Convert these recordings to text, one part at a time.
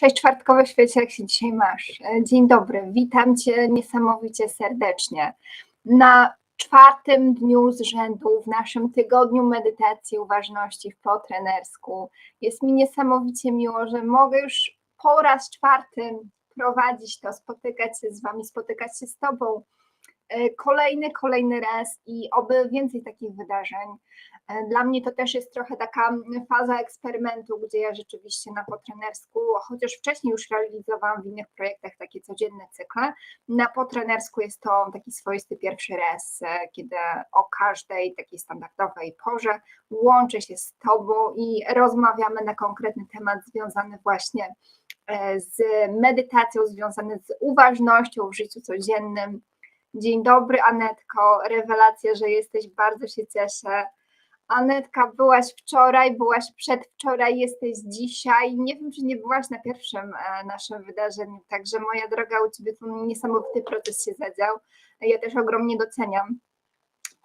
Cześć czwartkowe świecie, jak się dzisiaj masz? E, Dzień dobry, witam Cię niesamowicie serdecznie. Na czwartym dniu z rzędu w naszym tygodniu medytacji uważności w potrenersku jest mi niesamowicie miło, że mogę już po raz czwarty prowadzić to, spotykać się z Wami, spotykać się z Tobą. E, Kolejny, kolejny raz i oby więcej takich wydarzeń. E, Dla mnie to też jest trochę taka faza eksperymentu, gdzie ja rzeczywiście na potrenersku, chociaż wcześniej już realizowałam w innych projektach takie codzienne cykle, na potrenersku jest to taki swoisty pierwszy raz, e, kiedy o każdej takiej standardowej porze łączę się z Tobą i rozmawiamy na konkretny temat związany właśnie z medytacją, związany z uważnością w życiu codziennym. Dzień dobry, Anetko. Rewelacja, że jesteś, bardzo się cieszę. Anetka, byłaś wczoraj, byłaś przedwczoraj, jesteś dzisiaj. Nie wiem, czy nie byłaś na pierwszym e, naszym wydarzeniu, także moja droga, u Ciebie tu niesamowity proces się zadział. Ja też ogromnie doceniam.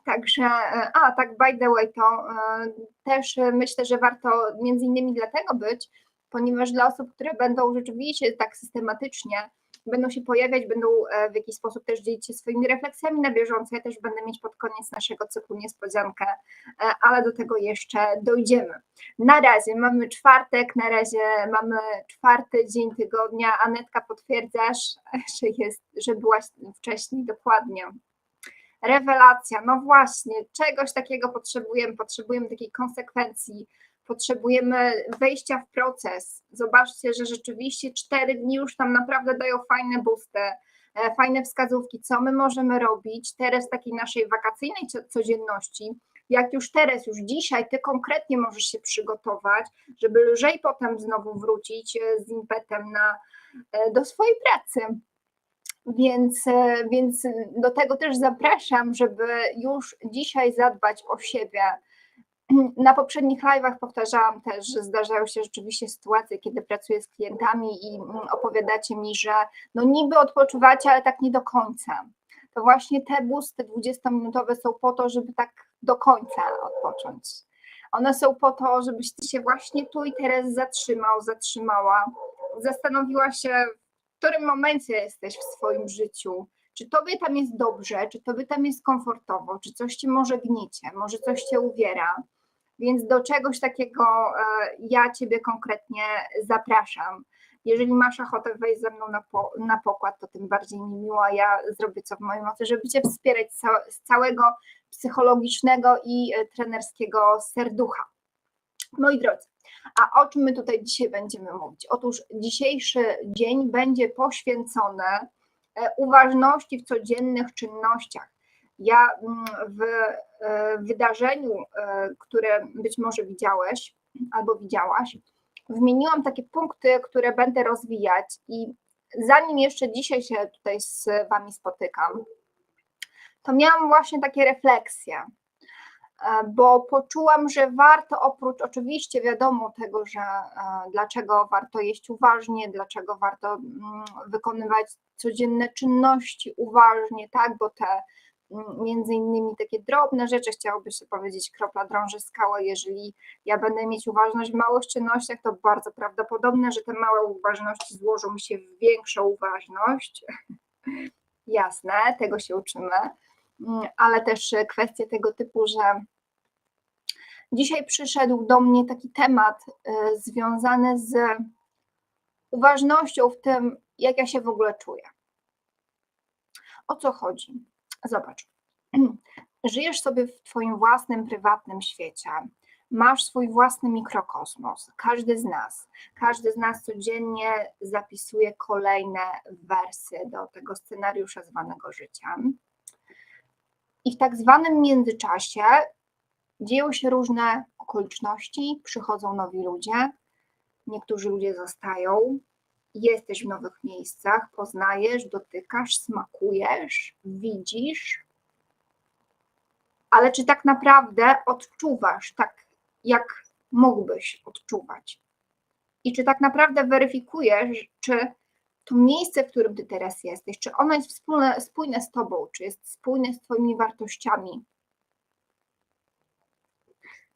Także, e, a tak, by the way, to e, też myślę, że warto między innymi dlatego być, ponieważ dla osób, które będą rzeczywiście tak systematycznie będą się pojawiać, będą e, w jakiś sposób też dzielić się swoimi refleksjami na bieżąco. Ja też będę mieć pod koniec naszego cyklu niespodziankę, e, ale do tego jeszcze dojdziemy. Na razie mamy czwartek, na razie mamy czwarty dzień tygodnia. Anetka, potwierdzasz, że, jest, że byłaś wcześniej dokładnie. Rewelacja, no właśnie, czegoś takiego potrzebujemy, potrzebujemy takiej konsekwencji, potrzebujemy wejścia w proces. Zobaczcie, że rzeczywiście cztery dni już tam naprawdę dają fajne boosty, e, fajne wskazówki, co my możemy robić teraz w takiej naszej wakacyjnej co- codzienności. Jak już teraz, już dzisiaj, ty konkretnie możesz się przygotować, żeby lżej potem znowu wrócić e, z impetem na, e, do swojej pracy. Więc, więc do tego też zapraszam, żeby już dzisiaj zadbać o siebie. Na poprzednich live'ach powtarzałam też, że zdarzają się rzeczywiście sytuacje, kiedy pracuję z klientami i mm, opowiadacie mi, że no niby odpoczywacie, ale tak nie do końca. To właśnie te busty 20-minutowe są po to, żeby tak do końca odpocząć. One są po to, żebyś ty się właśnie tu i teraz zatrzymał, zatrzymała, zastanowiła się, w którym momencie jesteś w swoim życiu, czy tobie tam jest dobrze, czy tobie tam jest komfortowo, czy coś ci może gniecie, może coś cię uwiera. Więc do czegoś takiego e, ja ciebie konkretnie zapraszam. Jeżeli masz ochotę wejść ze mną na, po, na pokład, to tym bardziej mi miło, ja zrobię co w mojej mocy, żeby cię wspierać z całego psychologicznego i e, trenerskiego serducha. Moi drodzy, a o czym my tutaj dzisiaj będziemy mówić? Otóż dzisiejszy dzień będzie poświęcony e, uważności w codziennych czynnościach. Ja mm, w e, wydarzeniu, e, które być może widziałeś albo widziałaś, wymieniłam takie punkty, które będę rozwijać i zanim jeszcze dzisiaj się tutaj z Wami spotykam, to miałam właśnie takie refleksje, e, bo poczułam, że warto oprócz oczywiście wiadomo tego, że dlaczego warto jeść uważnie, dlaczego warto mm, wykonywać codzienne czynności uważnie, tak, bo te między innymi takie drobne rzeczy, chciałoby się powiedzieć, kropla drąży skałę, jeżeli ja będę mieć uważność w małych czynnościach, to bardzo prawdopodobne, że te małe uważności złożą się w większą uważność. Jasne, tego się uczymy, Mm, ale też kwestie tego typu, że dzisiaj przyszedł do mnie taki temat e, związany z uważnością w tym, jak ja się w ogóle czuję. O co chodzi? Zobacz. Żyjesz sobie w Twoim własnym, prywatnym świecie. Masz swój własny mikrokosmos. Każdy z nas, każdy z nas codziennie zapisuje kolejne wersy do tego scenariusza zwanego życiem. I w tak zwanym międzyczasie dzieją się różne okoliczności, przychodzą nowi ludzie, niektórzy ludzie zostają, jesteś w nowych miejscach, poznajesz, dotykasz, smakujesz, widzisz, ale czy tak naprawdę odczuwasz tak, jak mógłbyś odczuwać? I czy tak naprawdę weryfikujesz, czy to miejsce, w którym ty teraz jesteś, czy ono jest wspólne, spójne z tobą, czy jest spójne z twoimi wartościami?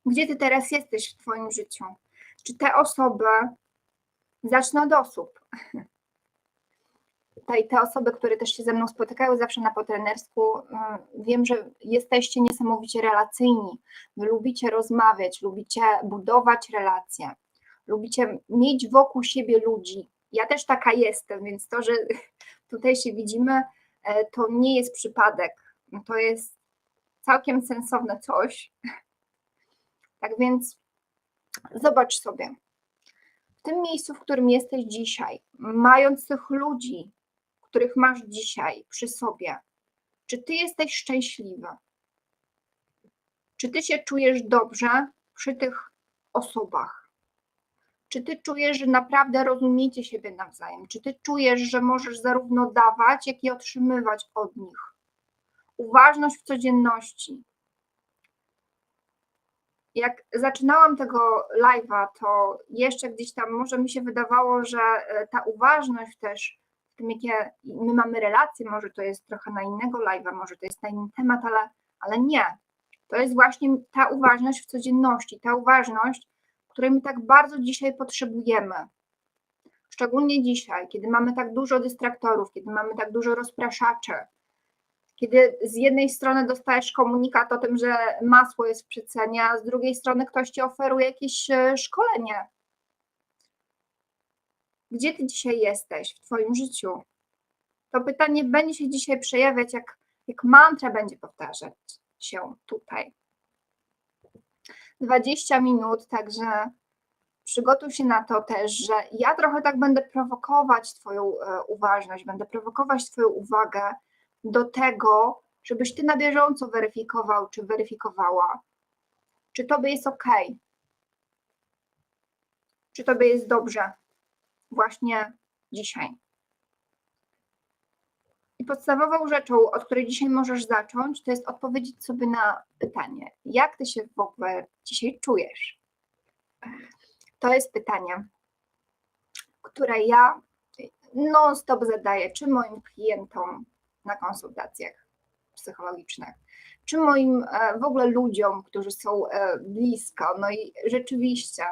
Gdzie ty teraz jesteś w twoim życiu? Czy te osoby Zacznę od osób. Tutaj te osoby, które też się ze mną spotykają zawsze na potrenersku, y, wiem, że jesteście niesamowicie relacyjni. Wy lubicie rozmawiać, lubicie budować relacje, lubicie mieć wokół siebie ludzi. Ja też taka jestem, więc to, że tutaj się widzimy, e, to nie jest przypadek. To jest całkiem sensowne coś. Tak więc zobacz sobie, w tym miejscu, w którym jesteś dzisiaj, mając tych ludzi, których masz dzisiaj przy sobie, czy ty jesteś szczęśliwy? Czy ty się czujesz dobrze przy tych osobach? Czy ty czujesz, że naprawdę rozumiecie siebie nawzajem? Czy ty czujesz, że możesz zarówno dawać, jak i otrzymywać od nich? Uważność w codzienności. Jak zaczynałam tego live'a, to jeszcze gdzieś tam może mi się wydawało, że e, ta uważność też w tym, jakie my mamy relacje, może to jest trochę na innego live'a, może to jest na inny temat, ale, ale nie. To jest właśnie ta uważność w codzienności, ta uważność, której my tak bardzo dzisiaj potrzebujemy. Szczególnie dzisiaj, kiedy mamy tak dużo dystraktorów, kiedy mamy tak dużo rozpraszaczy, kiedy z jednej strony dostajesz komunikat o tym, że masło jest w przecenie, a z drugiej strony ktoś ci oferuje jakieś e, szkolenie. Gdzie ty dzisiaj jesteś w twoim życiu? To pytanie będzie się dzisiaj przejawiać, jak, jak mantra będzie powtarzać się tutaj. 20 minut, także przygotuj się na to też, że ja trochę tak będę prowokować Twoją e, uważność, będę prowokować Twoją uwagę do tego, żebyś Ty na bieżąco weryfikował czy weryfikowała, czy Tobie jest ok, czy Tobie jest dobrze właśnie dzisiaj. I podstawową rzeczą, od której dzisiaj możesz zacząć, to jest odpowiedzieć sobie na pytanie, jak ty się w ogóle dzisiaj czujesz? To jest pytanie, które ja non-stop zadaję, czy moim klientom na konsultacjach psychologicznych, czy moim e, w ogóle ludziom, którzy są e, blisko. No i rzeczywiście,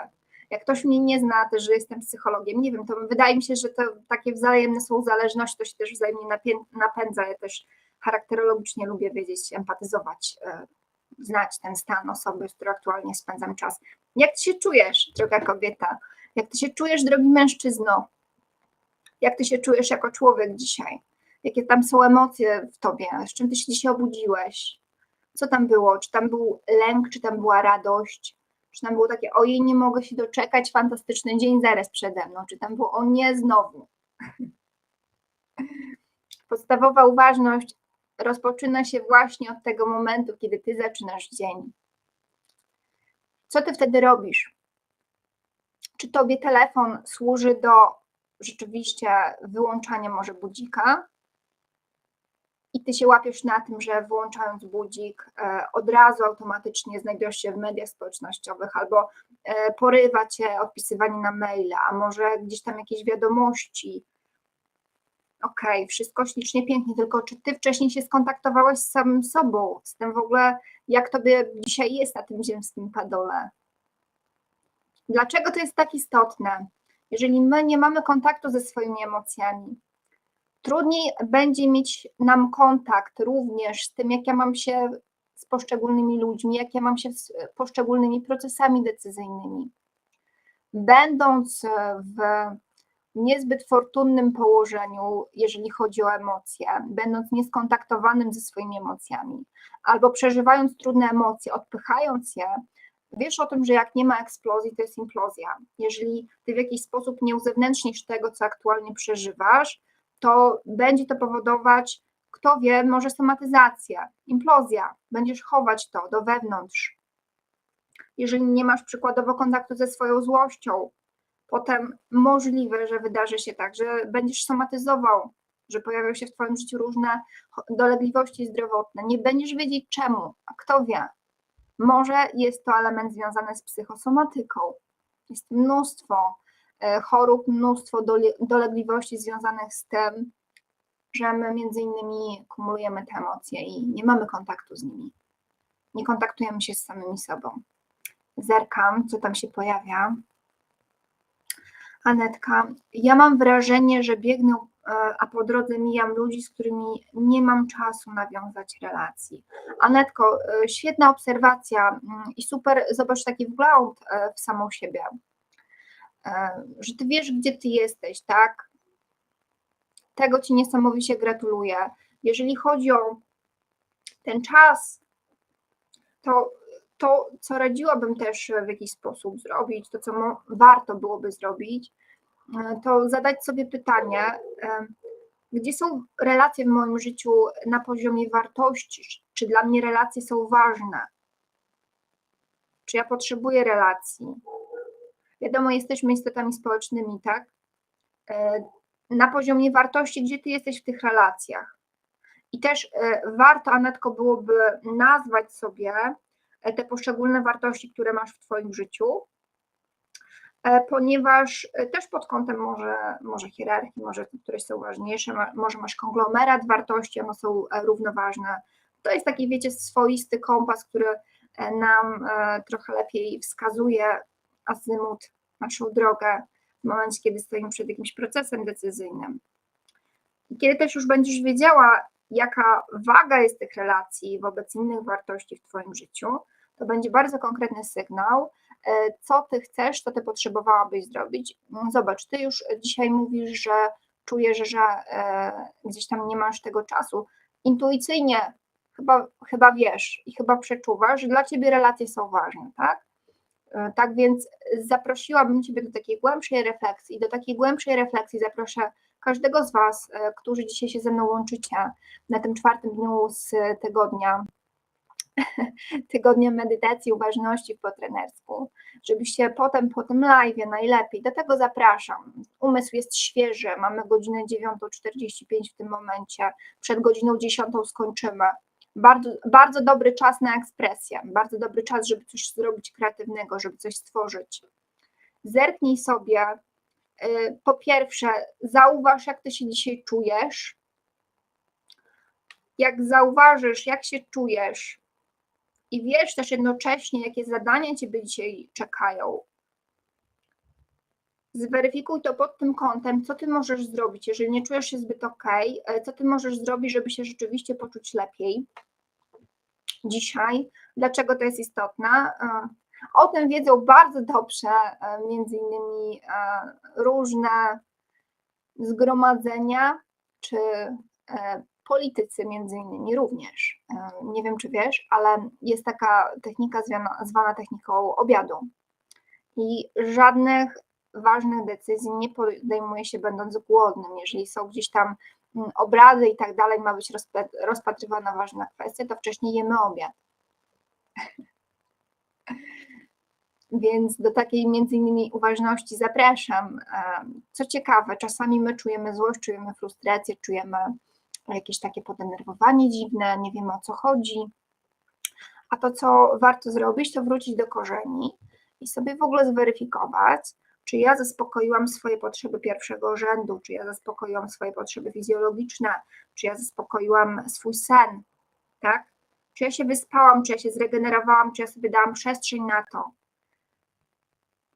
jak ktoś mnie nie zna, też, że jestem psychologiem, nie wiem, to wydaje mi się, że to takie wzajemne są zależności, to się też wzajemnie napędza. Ja też charakterologicznie lubię wiedzieć, empatyzować, e, znać ten stan osoby, z którą aktualnie spędzam czas. Jak ty się czujesz, droga kobieta? Jak ty się czujesz, drogi mężczyzno? Jak ty się czujesz jako człowiek dzisiaj? Jakie tam są emocje w tobie? Z czym ty się dzisiaj obudziłeś? Co tam było? Czy tam był lęk, czy tam była radość? Czy tam było takie, ojej, nie mogę się doczekać, fantastyczny dzień zaraz przede mną? Czy tam było, o nie, znowu? Podstawowa uważność rozpoczyna się właśnie od tego momentu, kiedy ty zaczynasz dzień. Co ty wtedy robisz? Czy tobie telefon służy do rzeczywiście wyłączania może budzika? I ty się łapiesz na tym, że włączając budzik, e, od razu automatycznie znajdujesz się w mediach społecznościowych albo e, porywa cię odpisywanie na maile, a może gdzieś tam jakieś wiadomości, okej, okay, wszystko ślicznie, pięknie, tylko czy ty wcześniej się skontaktowałeś z samym sobą, z tym w ogóle, jak tobie dzisiaj jest na tym ziemskim padole? Dlaczego to jest tak istotne? Jeżeli my nie mamy kontaktu ze swoimi emocjami, trudniej będzie mieć nam kontakt również z tym, jak ja mam się z poszczególnymi ludźmi, jak ja mam się z poszczególnymi procesami decyzyjnymi. Będąc w niezbyt fortunnym położeniu, jeżeli chodzi o emocje, będąc nieskontaktowanym ze swoimi emocjami, albo przeżywając trudne emocje, odpychając je, wiesz o tym, że jak nie ma eksplozji, to jest implozja. Jeżeli ty w jakiś sposób nie uzewnętrznisz tego, co aktualnie przeżywasz, to będzie to powodować, kto wie, może somatyzacja, implozja. Będziesz chować to do wewnątrz. Jeżeli nie masz przykładowo kontaktu ze swoją złością, potem możliwe, że wydarzy się tak, że będziesz somatyzował, że pojawią się w Twoim życiu różne dolegliwości zdrowotne. Nie będziesz wiedzieć czemu, a kto wie. Może jest to element związany z psychosomatyką. Jest mnóstwo chorób, mnóstwo dolegliwości związanych z tym, że my między innymi kumulujemy te emocje i nie mamy kontaktu z nimi. Nie kontaktujemy się z samymi sobą. Zerkam, co tam się pojawia. Anetka, ja mam wrażenie, że biegnę, e, a po drodze mijam ludzi, z którymi nie mam czasu nawiązać relacji. Anetko, e, świetna obserwacja mm, i super, zobacz taki wgląd e, w samą siebie, E, że ty wiesz, gdzie ty jesteś, tak? Tego ci niesamowicie gratuluję. Jeżeli chodzi o ten czas, to to, co radziłabym też w jakiś sposób zrobić, to co warto byłoby zrobić, e, to zadać sobie pytanie, e, gdzie są relacje w moim życiu na poziomie wartości? Czy dla mnie relacje są ważne? Czy ja potrzebuję relacji? Wiadomo, jesteśmy istotami społecznymi, tak? E, Na poziomie wartości, gdzie ty jesteś w tych relacjach? I też e, warto, Anetko, byłoby nazwać sobie e, te poszczególne wartości, które masz w Twoim życiu, ponieważ też pod kątem może, może hierarchii, może te, które są ważniejsze, może masz konglomerat wartości, one są równoważne. To jest taki, wiecie, swoisty kompas, który nam trochę lepiej wskazuje azymut, naszą drogę w momencie, kiedy stoimy przed jakimś procesem decyzyjnym. I Kiedy też już będziesz wiedziała, jaka waga jest tych relacji wobec innych wartości w Twoim życiu, to będzie bardzo konkretny sygnał, e, co Ty chcesz, co Ty potrzebowałabyś zrobić. Mm, Zobacz, Ty już dzisiaj mówisz, że czujesz, że e, gdzieś tam nie masz tego czasu. Intuicyjnie chyba, chyba wiesz i chyba przeczuwasz, że dla Ciebie relacje są ważne, tak? E, Tak więc zaprosiłabym Ciebie do takiej głębszej refleksji. Do takiej głębszej refleksji zaproszę każdego z Was, e, którzy dzisiaj się ze mną łączycie na tym czwartym dniu z tygodnia, tygodnia medytacji, uważności po trenersku, żebyście potem po tym live najlepiej, do tego zapraszam. Umysł jest świeży, mamy godzinę 9.45 w tym momencie, przed godziną 10 skończymy. Bardzo, bardzo dobry czas na ekspresję, bardzo dobry czas, żeby coś zrobić kreatywnego, żeby coś stworzyć. Zerknij sobie, y, po pierwsze, zauważ, jak ty się dzisiaj czujesz. Jak zauważysz, jak się czujesz, i wiesz też jednocześnie, jakie zadania ciebie dzisiaj czekają. Zweryfikuj to pod tym kątem, co ty możesz zrobić, jeżeli nie czujesz się zbyt ok, co ty możesz zrobić, żeby się rzeczywiście poczuć lepiej dzisiaj. Dlaczego to jest istotne? E, O tym wiedzą bardzo dobrze e, między innymi e, różne zgromadzenia czy politycy między innymi również. Nie wiem, czy wiesz, ale jest taka technika zwana, zwana techniką obiadu. I żadnych ważnych decyzji nie podejmuje się będąc głodnym. Jeżeli są gdzieś tam obrady i tak dalej, ma być rozpa- rozpatrywana ważna kwestia, to wcześniej jemy obiad. Więc do takiej między innymi uważności zapraszam. Co ciekawe, czasami my czujemy złość, czujemy frustrację, czujemy jakieś takie podenerwowanie dziwne, nie wiemy o co chodzi. A to, co warto zrobić, to wrócić do korzeni i sobie w ogóle zweryfikować, czy ja zaspokoiłam swoje potrzeby pierwszego rzędu, czy ja zaspokoiłam swoje potrzeby fizjologiczne, czy ja zaspokoiłam swój sen, tak? Czy ja się wyspałam, czy ja się zregenerowałam, czy ja sobie dałam przestrzeń na to.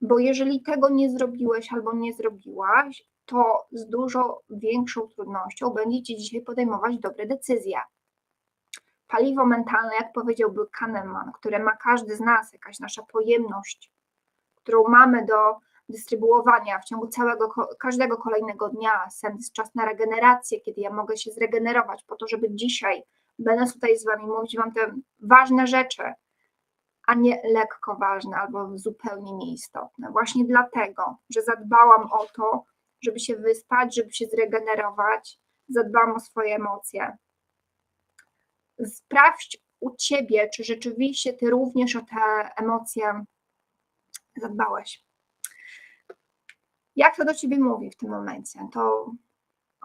Bo jeżeli tego nie zrobiłeś albo nie zrobiłaś, to z dużo większą trudnością będzie ci dzisiaj podejmować dobre decyzje. Paliwo mentalne, jak powiedziałby Kahneman, które ma każdy z nas, jakaś nasza pojemność, którą mamy do dystrybuowania w ciągu całego, każdego kolejnego dnia. Sen to jest czas na regenerację, kiedy ja mogę się zregenerować po to, żeby dzisiaj, będąc tutaj z Wami, mówić Wam te ważne rzeczy, a nie lekko ważne albo zupełnie nieistotne. Właśnie dlatego, że zadbałam o to, żeby się wyspać, żeby się zregenerować, zadbałam o swoje emocje. Sprawdź u Ciebie, czy rzeczywiście Ty również o te emocje zadbałeś. Jak to do Ciebie mówi w tym momencie? To,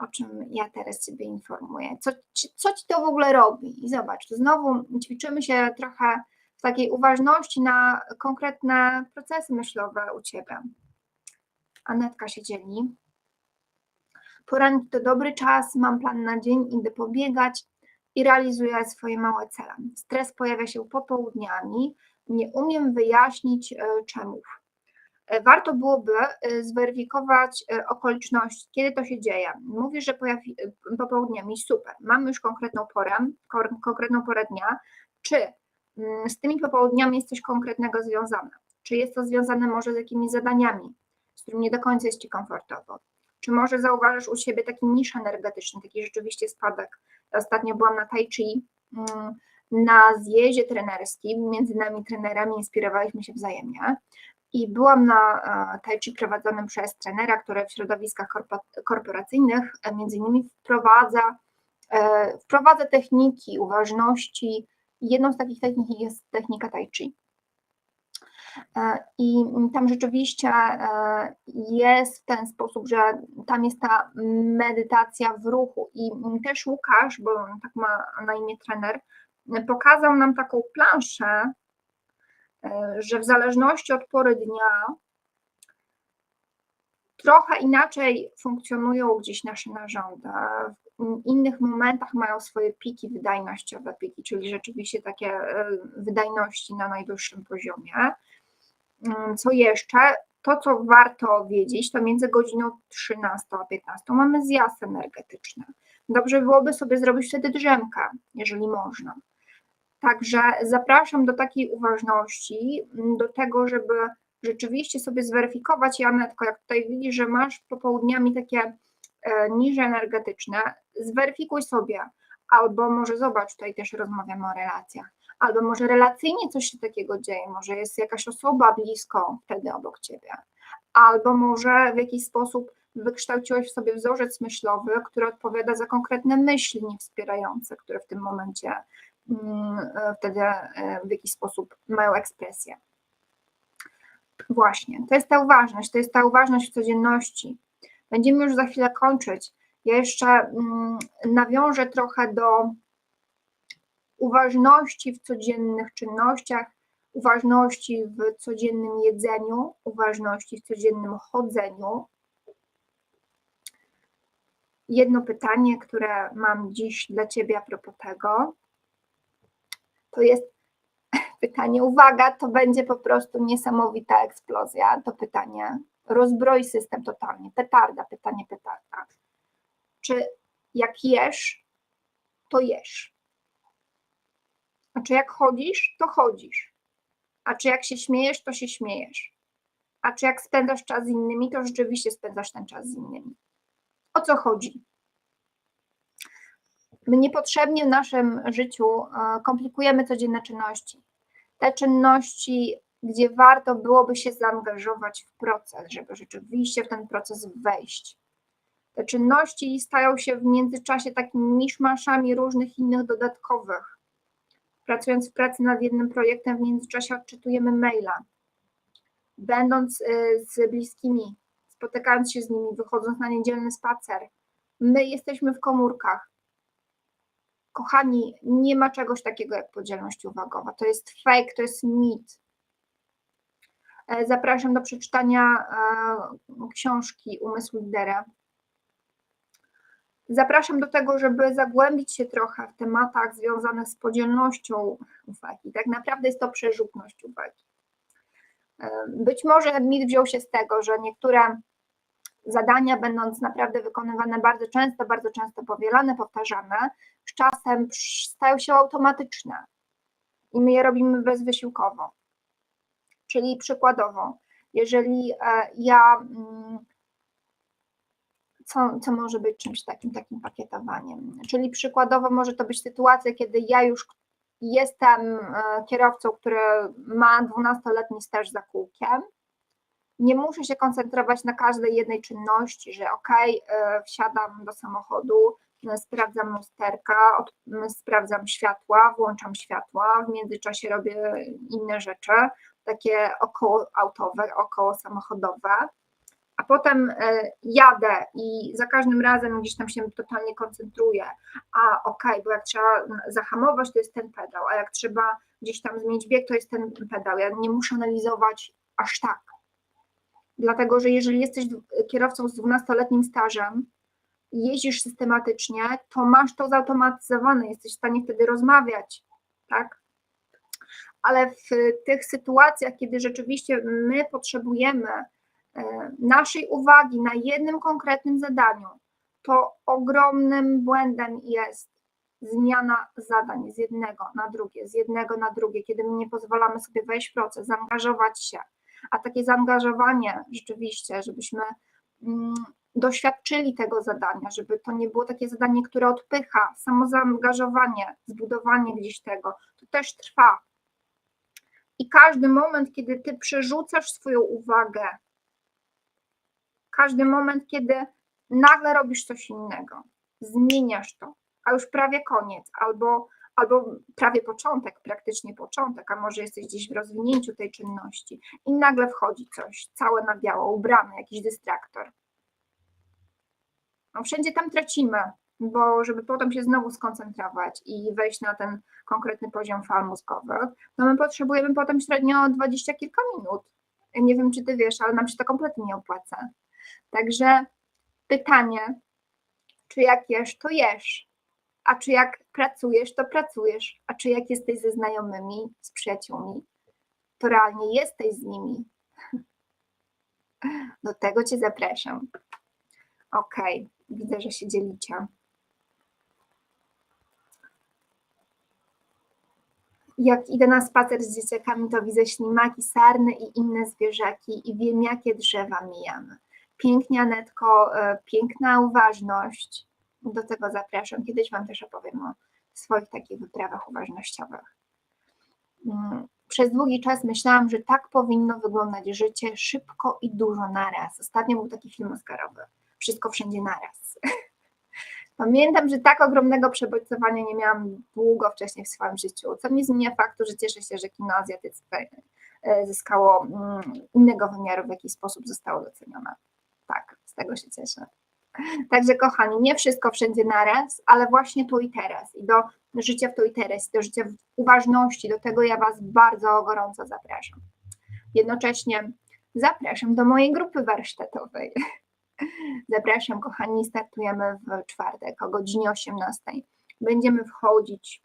o czym ja teraz Ciebie informuję. Co, co Ci to w ogóle robi? I zobacz, znowu ćwiczymy się trochę w takiej uważności na konkretne procesy myślowe u Ciebie. Anetka się dzieli. Poranek to dobry czas, mam plan na dzień, idę pobiegać i realizuję swoje małe cele. Stres pojawia się popołudniami, nie umiem wyjaśnić e, czemów. E, warto byłoby e, zweryfikować e, okoliczności, kiedy to się dzieje. Mówisz, że pojawi, popołudniami, super, mamy już konkretną porę, konkretną porę dnia, czy mm, z tymi popołudniami jest coś konkretnego związane? Czy jest to związane może z jakimiś zadaniami, z którymi nie do końca jest Ci komfortowo? Czy może zauważysz u siebie taki nisz energetyczny, taki rzeczywiście spadek? Ostatnio byłam na Tai Chi, mm, na zjeździe trenerskim, między nami trenerami inspirowaliśmy się wzajemnie i byłam na e, Tai Chi prowadzonym przez trenera, który w środowiskach korpo- korporacyjnych e, między innymi wprowadza, e, wprowadza techniki uważności. Jedną z takich technik jest technika Tai Chi. I tam rzeczywiście jest w ten sposób, że tam jest ta medytacja w ruchu. I też Łukasz, bo on tak ma na imię trener, pokazał nam taką planszę, że w zależności od pory dnia trochę inaczej funkcjonują gdzieś nasze narządy. W innych momentach mają swoje piki wydajnościowe, piki, czyli rzeczywiście takie wydajności na najwyższym poziomie. Mm, Co jeszcze? To, co warto wiedzieć, to między godziną 13 a 15 mamy zjazd energetyczny. Dobrze byłoby sobie zrobić wtedy drzemkę, jeżeli można. Także zapraszam do takiej uważności, mm, do tego, żeby rzeczywiście sobie zweryfikować, Janetko, jak tutaj widzisz, że masz popołudniami takie e, niże energetyczne, zweryfikuj sobie, albo może zobacz, tutaj też rozmawiamy o relacjach, albo może relacyjnie coś się takiego dzieje, może jest jakaś osoba blisko wtedy obok ciebie, albo może w jakiś sposób wykształciłeś w sobie wzorzec myślowy, który odpowiada za konkretne myśli niewspierające, które w tym momencie wtedy e, w jakiś sposób mają ekspresję. Właśnie, to jest ta uważność, to jest ta uważność w codzienności. Będziemy już za chwilę kończyć. Ja jeszcze mm, nawiążę trochę do uważności w codziennych czynnościach, uważności w codziennym jedzeniu, uważności w codziennym chodzeniu. Jedno pytanie, które mam dziś dla Ciebie a propos tego, to jest pytanie, uwaga, to będzie po prostu niesamowita eksplozja. To pytanie rozbroi system totalnie. Petarda, pytanie petarda. Czy jak jesz, to jesz? A czy jak chodzisz, to chodzisz? A czy jak się śmiejesz, to się śmiejesz? A czy jak spędzasz czas z innymi, to rzeczywiście spędzasz ten czas z innymi? O co chodzi? My niepotrzebnie w naszym życiu e, komplikujemy codzienne czynności. Te czynności, gdzie warto byłoby się zaangażować w proces, żeby rzeczywiście w ten proces wejść. Te czynności stają się w międzyczasie takimi miszmaszami różnych innych dodatkowych. Pracując w pracy nad jednym projektem, w międzyczasie odczytujemy maila. Będąc y, z bliskimi, spotykając się z nimi, wychodząc na niedzielny spacer, my jesteśmy w komórkach. Kochani, nie ma czegoś takiego jak podzielność uwagowa. To jest fake, to jest mit. E, Zapraszam do przeczytania e, książki Umysł lidera. Zapraszam do tego, żeby zagłębić się trochę w tematach związanych z podzielnością uwagi. Tak naprawdę jest to przerzutność uwagi. E, Być może mit wziął się z tego, że niektóre zadania, będąc naprawdę wykonywane bardzo często, bardzo często powielane, powtarzane, z czasem stają się automatyczne i my je robimy bezwysiłkowo. Czyli przykładowo, jeżeli e, ja, mm, co, co może być czymś takim, takim pakietowaniem? Czyli przykładowo może to być sytuacja, kiedy ja już jestem e, kierowcą, który ma 12-letni staż za kółkiem, nie muszę się koncentrować na każdej jednej czynności, że ok, wsiadam do samochodu, e, sprawdzam lusterka, sprawdzam światła, włączam światła, w międzyczasie robię inne rzeczy, takie około autowe, około samochodowe, a potem e, jadę i za każdym razem gdzieś tam się totalnie koncentruję, a ok, bo jak trzeba zahamować, to jest ten pedał, a jak trzeba gdzieś tam zmienić bieg, to jest ten pedał. Ja nie muszę analizować aż tak. Dlatego, że jeżeli jesteś kierowcą z 12-letnim stażem jeździsz systematycznie, to masz to zautomatyzowane, jesteś w stanie wtedy rozmawiać, tak? ale w tych sytuacjach, kiedy rzeczywiście my potrzebujemy e, naszej uwagi na jednym konkretnym zadaniu, to ogromnym błędem jest zmiana zadań z jednego na drugie, z jednego na drugie, kiedy my nie pozwalamy sobie wejść w proces, zaangażować się. A takie zaangażowanie rzeczywiście, żebyśmy mm, doświadczyli tego zadania, żeby to nie było takie zadanie, które odpycha, samo zaangażowanie, zbudowanie gdzieś tego, to też trwa. I każdy moment, kiedy ty przerzucasz swoją uwagę, każdy moment, kiedy nagle robisz coś innego, zmieniasz to, a już prawie koniec, albo, albo prawie początek, praktycznie początek, a może jesteś gdzieś w rozwinięciu tej czynności i nagle wchodzi coś, całe na biało, ubrane, jakiś dystraktor. No, wszędzie tam tracimy, bo żeby potem się znowu skoncentrować i wejść na ten konkretny poziom fal mózgowych, to my potrzebujemy potem średnio dwadzieścia kilka minut. Nie wiem, czy ty wiesz, ale nam się to kompletnie nie opłaca. Także pytanie, czy jak jesz, to jesz, a czy jak pracujesz, to pracujesz, a czy jak jesteś ze znajomymi, z przyjaciółmi, to realnie jesteś z nimi. Do tego Cię zapraszam. Okay. widzę, że się dzielicie. Jak idę na spacer z dzieciakami, to widzę ślimaki, sarny i inne zwierzaki i wiem, jakie drzewa mijamy. Pięknie, Anetko, e, piękna uważność. Do tego zapraszam. Kiedyś Wam też opowiem o swoich takich wyprawach uważnościowych. Mm, przez długi czas myślałam, że tak powinno wyglądać życie szybko i dużo naraz. Ostatnio był taki film Oscarowy. Wszystko wszędzie naraz. Pamiętam, że tak ogromnego przebodźcowania nie miałam długo wcześniej w swoim życiu, co nie zmienia faktu, że cieszę się, że kino azjatyckie e, zyskało mm, innego wymiaru, w jaki sposób zostało docenione. Tak, z tego się cieszę. Także kochani, nie wszystko wszędzie naraz, ale właśnie tu i teraz i do życia w tu i teraz, do życia w uważności, do tego ja Was bardzo gorąco zapraszam. Jednocześnie zapraszam do mojej grupy warsztatowej. Zapraszam, kochani, startujemy w czwartek o godzinie 18. Będziemy wchodzić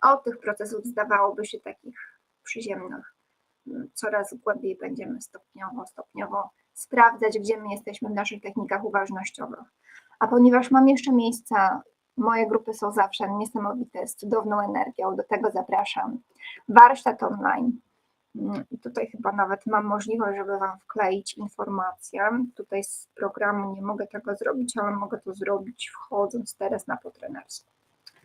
od tych procesów, zdawałoby się takich przyziemnych, coraz głębiej będziemy stopniowo, stopniowo sprawdzać, gdzie my jesteśmy w naszych technikach uważnościowych. A ponieważ mam jeszcze miejsca, moje grupy są zawsze niesamowite, z cudowną energią, do tego zapraszam. Warsztat online. Mm, tutaj chyba nawet mam możliwość, żeby Wam wkleić informację. Tutaj z programu nie mogę tego zrobić, ale mogę to zrobić wchodząc teraz na potrenerstwo.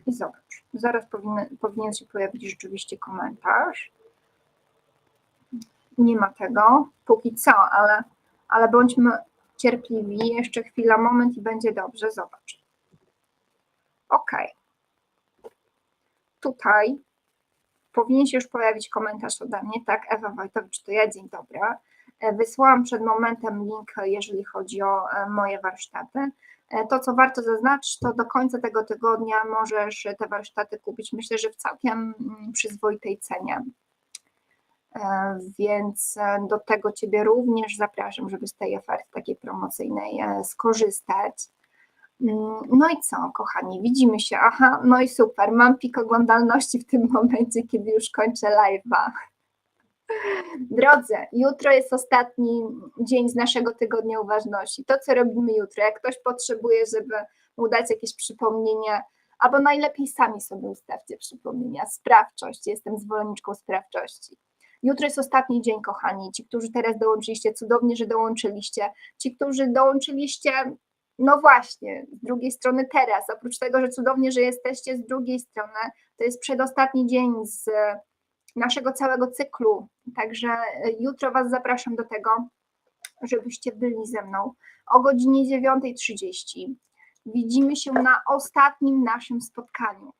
I zobacz, zaraz powinien, powinien się pojawić rzeczywiście komentarz. Nie ma tego póki co, ale ale bądźmy cierpliwi, jeszcze chwila, moment i będzie dobrze, zobacz. Ok. Tutaj powinien się już pojawić komentarz ode mnie, tak, Ewa Wojtowicz, to ja, dzień dobry. E, wysłałam przed momentem link, jeżeli chodzi o e, moje warsztaty. E, to, co warto zaznaczyć, to do końca tego tygodnia możesz te warsztaty kupić, myślę, że w całkiem mm, przyzwoitej cenie. E, więc e, do tego Ciebie również zapraszam, żeby z tej oferty takiej promocyjnej e, skorzystać. Mm, no i co, kochani, widzimy się. Aha, no i super. Mam pik oglądalności w tym momencie, kiedy już kończę live'a. Drodzy, jutro jest ostatni dzień z naszego tygodnia uważności. To, co robimy jutro, jak ktoś potrzebuje, żeby mu dać jakieś przypomnienie, albo najlepiej sami sobie ustawcie przypomnienia. Sprawczość, jestem zwolenniczką sprawczości. Jutro jest ostatni dzień, kochani. Ci, którzy teraz dołączyliście, cudownie, że dołączyliście. Ci, którzy dołączyliście, no właśnie, z drugiej strony teraz, oprócz tego, że cudownie, że jesteście z drugiej strony, to jest przedostatni dzień z naszego całego cyklu. Także jutro Was zapraszam do tego, żebyście byli ze mną o godzinie 9.30. Widzimy się na ostatnim naszym spotkaniu.